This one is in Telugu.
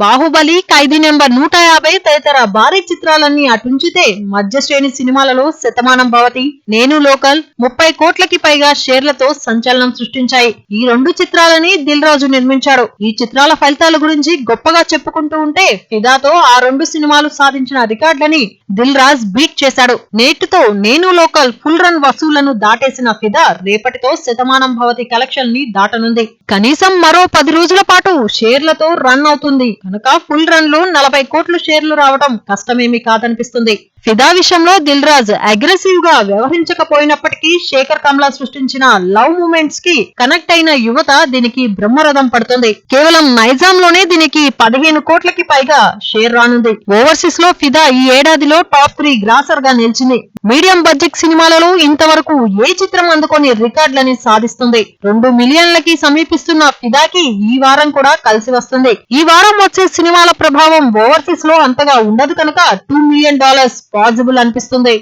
బాహుబలి ఖైదీ నెంబర్ నూట యాభై తదితర భారీ చిత్రాలన్నీ అటుంచితే మధ్య శ్రేణి సినిమాలలో శతమానం భవతి నేను లోకల్ ముప్పై కోట్లకి పైగా షేర్లతో సంచలనం సృష్టించాయి. ఈ రెండు చిత్రాలని దిల్ రాజు నిర్మించాడు. ఈ చిత్రాల ఫలితాల గురించి గొప్పగా చెప్పుకుంటూ ఉంటే ఫిదాతో ఆ రెండు సినిమాలు సాధించిన రికార్డులని దిల్ రాజ్ బీట్ చేశాడు. నేటితో నేను లోకల్ ఫుల్ రన్ వసూళ్ళను దాటేసిన ఫిదా రేపటితో శతమానం భవతి కలెక్షన్ని దాటనుంది. కనీసం మరో పది రోజుల పాటు షేర్లతో రన్ అవుతుంది. కనుక ఫుల్ రన్లో నలభై కోట్లు షేర్లు రావడం కష్టమేమీ కాదనిపిస్తుంది. ఫిదా విషయంలో దిల్ రాజ్ అగ్రెసివ్గా వ్యవహరించకపోయినప్పటికీ శేఖర్ కమలా సృష్టించిన లవ్ మూమెంట్స్కి కనెక్ట్ అయిన యువత దీనికి బ్రహ్మరథం పడుతుంది. కేవలం నైజాం లోనే దీనికి పదిహేను కోట్లకి పైగా షేర్ రానుంది. ఓవర్సీస్లో ఫిదా ఈ ఏడాదిలో టాప్ త్రీ గ్రాసర్గా నిలిచింది. మీడియం బడ్జెట్ సినిమాలలో ఇంతవరకు ఏ చిత్రం అందుకొని రికార్డులని సాధిస్తుంది? రెండు మిలియన్లకి సమీపిస్తున్న ఫిదాకి ఈ వారం కూడా కలిసి వస్తుంది. ఈ వారం వచ్చే సినిమాల ప్రభావం ఓవర్సీస్లో అంతగా ఉండదు కనుక టూ మిలియన్ డాలర్స్ పాసిబుల్ అనిపిస్తుంది.